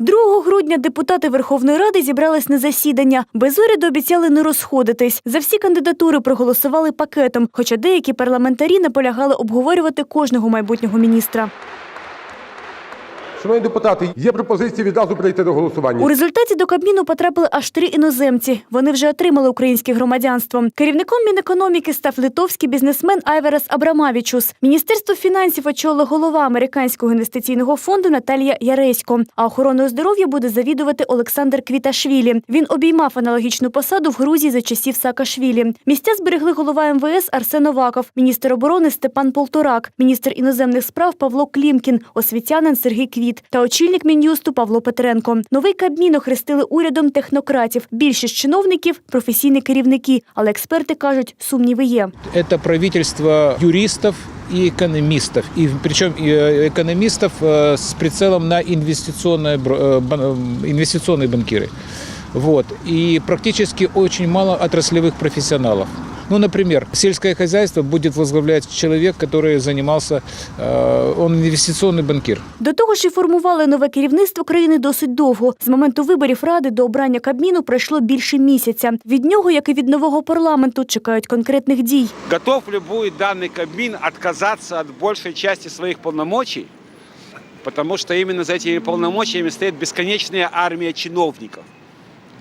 2 грудня депутати Верховної Ради зібрались на засідання. Без уряду обіцяли не розходитись. За всі кандидатури проголосували пакетом, хоча деякі парламентарі наполягали обговорювати кожного майбутнього міністра. Шановні депутати, є пропозиція відразу перейти до голосування. У результаті до Кабміну потрапили аж три іноземці. Вони вже отримали українське громадянство. Керівником Мінекономіки став литовський бізнесмен Айверас Абрамавічус. Міністерство фінансів очолила голова американського інвестиційного фонду Наталія Яресько. А охороною здоров'я буде завідувати Олександр Квіташвілі. Він обіймав аналогічну посаду в Грузії за часів Саакашвілі. Місця зберегли голова МВС Арсен Оваков, міністр оборони Степан Полторак, міністр іноземних справ Павло Клімкін, освітянин Сергій Квіт та очільник Мін'юсту Павло Петренко. Новий Кабмін охрестили урядом технократів. Більшість чиновників професійні керівники, але експерти кажуть, сумніви є. Это правительство юристов и экономистов. И причем э, экономистов э, с прицелом на инвестиционные, бро- э, бан- э, инвестиционные банкиры. Вот. И практически очень мало отраслевых профессионалов. Ну, например, сельское хозяйство будет возглавлять человек, который занимался, э, он инвестиционный банкир. До того ж, і формували нове керівництво країни досить довго. З моменту виборів ради до обрання Кабміну пройшло більше місяця. Від нього, як і від нового парламенту, чекають конкретних дій. готов ли будет данный Кабмин отказаться от большей части своих полномочий, потому что именно за этими полномочиями стоит бесконечная армия чиновников,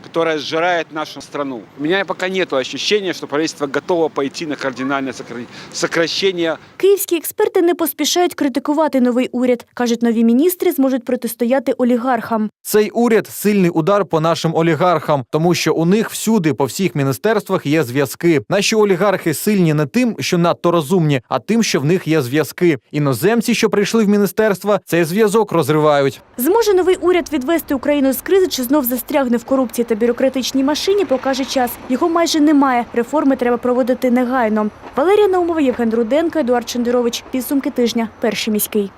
которая сжирает нашу страну. У меня пока нет ощущения, что правительство готово пойти на кардинальное сокра- сокращение Київські експерти не поспішають критикувати новий уряд. кажуть, нові міністри зможуть протистояти олігархам. Цей уряд сильний удар по нашим олігархам, тому що у них всюди по всіх міністерствах є зв'язки. Наші олігархи сильні не тим, що надто розумні, а тим, що в них є зв'язки. Іноземці, що прийшли в міністерства, цей зв'язок розривають. Зможе новий уряд відвести Україну з кризи чи знов застрягне в корупції та бюрократичній машині, покаже час. Його майже немає. Реформи треба проводити негайно. Валерія Наумова, Євген Руденко, Едуард Шендерович. Підсумки тижня. Перший міський.